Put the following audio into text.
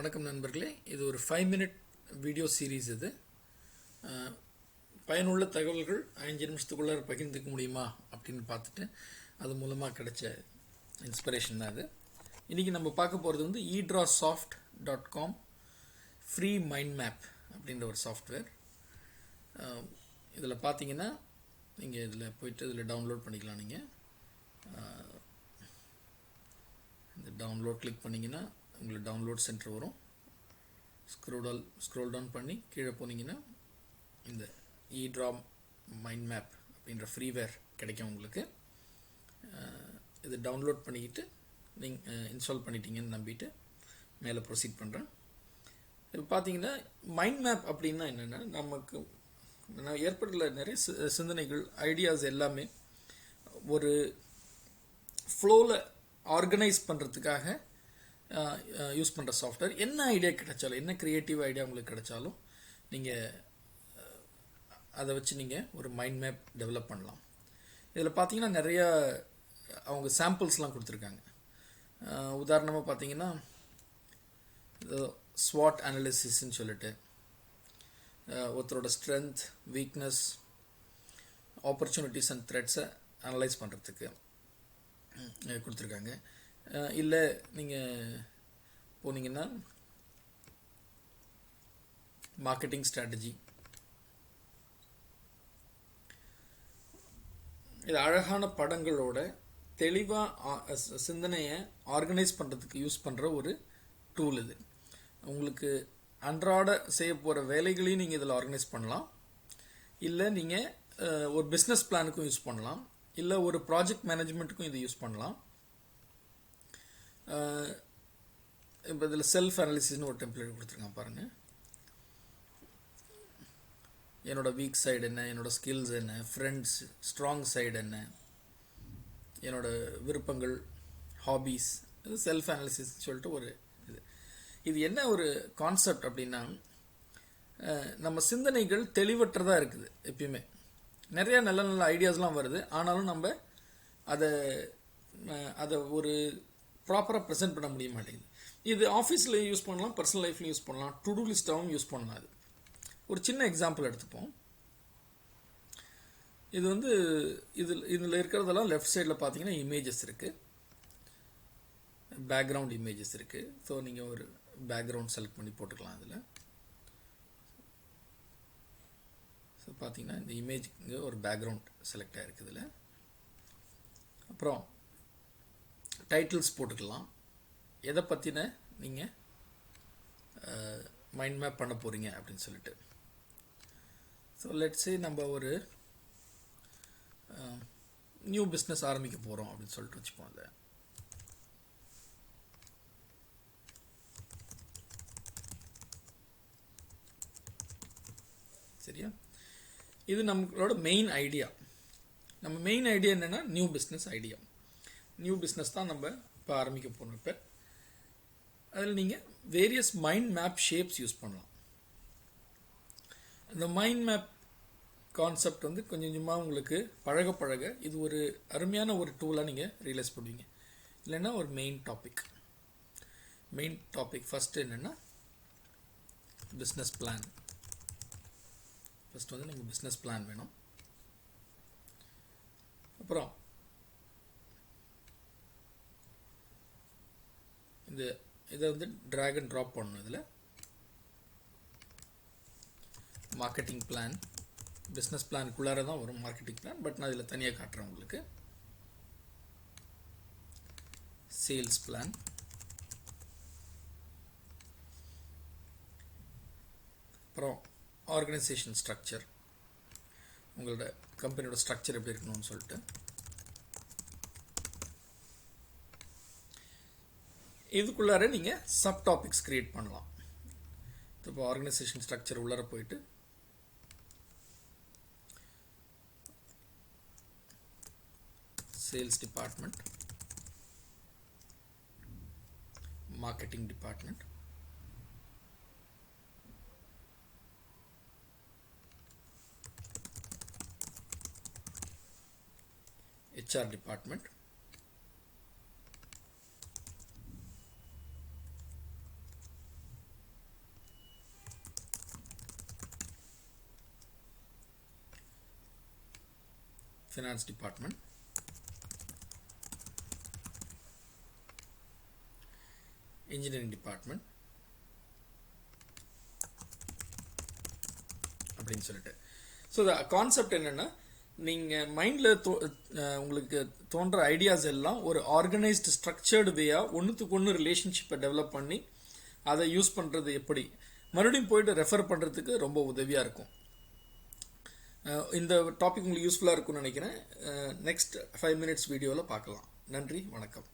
வணக்கம் நண்பர்களே. இது ஒரு ஃபைவ் மினிட் வீடியோ சீரீஸ் இது. பயனுள்ள தகவல்கள் அஞ்சு நிமிஷத்துக்குள்ளே பகிர்ந்துக்க முடியுமா அப்படின்னு பார்த்துட்டு அது மூலமாக கிடைச்ச இன்ஸ்பிரேஷன் தான் அது இன்றைக்கி நம்ம பார்க்க போகிறது வந்து Edraw soft dot com free mind map அப்படின்ற ஒரு சாஃப்ட்வேர் இதில் பார்த்தீங்கன்னா நீங்கள் இதில் போயிட்டு இதில் டவுன்லோட் பண்ணிக்கலாம் நீங்கள் இந்த டவுன்லோட் கிளிக் பண்ணிங்கன்னா உங்களுக்கு டவுன்லோட் சென்டர் வரும். ஸ்க்ரோல் ஸ்க்ரோல் டவுன் பண்ணி கீழே போனீங்கன்னா இந்த இ ட்ரா மைண்ட் மேப் அப்படின்ற ஃப்ரீவேர் கிடைக்கும் உங்களுக்கு. இது டவுன்லோட் பண்ணிக்கிட்டு நீங்கள் இன்ஸ்டால் பண்ணிட்டீங்கன்னு நம்பிட்டு மேலே ப்ரொசீட் பண்ணுறேன் இப்போ பார்த்தீங்கன்னா மைண்ட் மேப் அப்படின்னா என்னென்னா நமக்கு நான் ஏற்பட்டுள்ள நிறைய சி- சிந்தனைகள் ஐடியாஸ் எல்லாமே ஒரு ஃப்ளோவில் ஆர்கனைஸ் பண்ணுறதுக்காக யூஸ் பண்ணுற சாஃப்ட்வேர் என்ன ஐடியா கிடைச்சாலும் என்ன க்ரியேட்டிவ் ஐடியா உங்களுக்கு கிடைச்சாலும் நீங்கள் அதை வச்சு நீங்கள் ஒரு மைண்ட் மேப் டெவலப் பண்ணலாம். இதில் பார்த்தீங்கன்னா நிறையா அவங்க சாம்பிள்ஸ்லாம் கொடுத்துருக்காங்க. உதாரணமாக பார்த்தீங்கன்னா ஸ்வாட் அனாலிசிஸ்ன்னு சொல்லிட்டு ஒருத்தரோட ஸ்ட்ரென்த் வீக்னஸ் ஆப்பர்ச்சுனிட்டிஸ் அண்ட் த்ரெட்ஸை அனலைஸ் பண்ணுறதுக்கு கொடுத்துருக்காங்க. இல்லை நீங்கள் போனீங்கன்னா மார்க்கெட்டிங் ஸ்ட்ராட்டஜி இது அழகான படங்களோட தெளிவாக சிந்தனையை ஆர்கனைஸ் பண்ணுறதுக்கு யூஸ் பண்ணுற ஒரு டூல் இது. உங்களுக்கு அன்றாட செய்ய போகிற வேலைகளையும் நீங்கள் இதில் ஆர்கனைஸ் பண்ணலாம். இல்லை நீங்கள் ஒரு பிஸ்னஸ் பிளானுக்கும் யூஸ் பண்ணலாம். இல்லை ஒரு ப்ராஜெக்ட் மேனேஜ்மெண்ட்டுக்கும் இதை யூஸ் பண்ணலாம். இப்போ இதில் செல்ஃப் அனாலிசிஸ்னு ஒரு டெம்ப்ளேட் கொடுத்துருக்கான் பாருங்கள் என்னோடய வீக் சைடு என்ன என்னோடய ஸ்கில்ஸ் என்ன ஃப்ரெண்ட்ஸ் ஸ்ட்ராங் சைடு என்ன என்னோடய விருப்பங்கள் ஹாபீஸ் இது செல்ஃப் அனாலிசிஸ் சொல்லிட்டு ஒரு இது. இது என்ன ஒரு கான்செப்ட் அப்படின்னா நம்ம சிந்தனைகள் தெளிவற்றதாக இருக்குது எப்பயுமே. நிறைய நல்ல நல்ல ஐடியாஸ்லாம் வருது. ஆனாலும் நம்ம அதை அதை ஒரு ப்ராப்பராக ப்ரெசென்ட் பண்ண முடிய மாட்டேங்குது. இது ஆஃபீஸில் யூஸ் பண்ணலாம் பர்சனல் லைஃப்லையும் யூஸ் பண்ணலாம் டு டூ லிஸ்ட்டாகவும் யூஸ் பண்ணலாம் அது. ஒரு சின்ன எக்ஸாம்பிள் எடுத்துப்போம். இது வந்து இதில் இதில் இருக்கிறதெல்லாம் லெஃப்ட் சைடில் பார்த்தீங்கன்னா இமேஜஸ் இருக்குது பேக்ரவுண்ட் இமேஜஸ் இருக்குது ஸோ நீங்கள் ஒரு பேக்ரவுண்ட் செலக்ட் பண்ணி போட்டுக்கலாம் அதில். ஸோ பார்த்தீங்கன்னா இந்த இமேஜ் ஒரு பேக்ரவுண்ட் செலக்ட் ஆகிருக்கு இதில். அப்புறம் டைட்டில்ஸ் போட்டுக்கலாம். எதை பற்றின நீங்கள் மைண்ட் மேப் பண்ண போகிறீங்க அப்படின்னு சொல்லிட்டு. ஸோ லெட்ஸே நம்ம ஒரு நியூ பிஸ்னஸ் ஆரம்பிக்க போகிறோம் அப்படின்னு சொல்லிட்டு வச்சுப்போம் அதை. சரியா? இது நம்மளோட மெயின் ஐடியா நம்ம மெயின் ஐடியா என்னென்னா new business idea new business தான் நம்ம இப்போ ஆரம்பிக்க போகிறோம் இப்போ அதில் நீங்கள் various mind map shapes use பண்ணலாம். இந்த மைண்ட் மேப் கான்செப்ட் வந்து கொஞ்சம் கொஞ்சமாக உங்களுக்கு பழக பழக இது ஒரு அருமையான ஒரு டூலாக நீங்கள் ரியலைஸ் பண்ணுவீங்க. இல்லைன்னா ஒரு main topic main topic first என்னென்னா பிஸ்னஸ் பிளான் ஃபஸ்ட் வந்து நமக்கு பிஸ்னஸ் பிளான் வேணும். அப்புறம் இந்த இதை வந்து ட்ராக் அண்ட் ட்ராப் பண்ணணும் இதில். மார்க்கெட்டிங் பிளான் பிஸ்னஸ் பிளானுக்குள்ளார தான் வரும் மார்க்கெட்டிங் பிளான் பட் நான் இதில் தனியாக காட்டுறேன் உங்களுக்கு. சேல்ஸ் பிளான் அப்புறம் ஆர்கனைசேஷன் ஸ்ட்ரக்சர் உங்களோட கம்பெனியோட ஸ்ட்ரக்சர் எப்படி இருக்கணும்னு சொல்லிட்டு. இதுக்குள்ளார நீங்கள் சப் டாபிக்ஸ் க்ரியேட் பண்ணலாம். இப்போ ஆர்கனைசேஷன் ஸ்ட்ரக்சர் உள்ளார போயிட்டு sales department marketing department HR department finance department engineering department. அப்படின்னு சொல்லிட்டு. ஸோ கான்செப்ட் என்னென்னா நீங்கள் மைண்டில் தோ உங்களுக்கு தோன்ற ஐடியாஸ் எல்லாம் ஒரு ஆர்கனைஸ்டு ஸ்ட்ரக்சர்டு வேயாக ஒன்றுத்துக்கு ஒன்று ரிலேஷன்ஷிப்பை டெவலப் பண்ணி அதை யூஸ் பண்ணுறது எப்படி? மறுபடியும் போயிட்டு ரெஃபர் பண்ணுறதுக்கு ரொம்ப உதவியாக இருக்கும். இந்த டாபிக் உங்களுக்கு யூஸ்ஃபுல்லாக இருக்கும்னு நினைக்கிறேன். நெக்ஸ்ட் ஃபைவ் மினிட்ஸ் வீடியோவில் பார்க்கலாம். நன்றி வணக்கம்.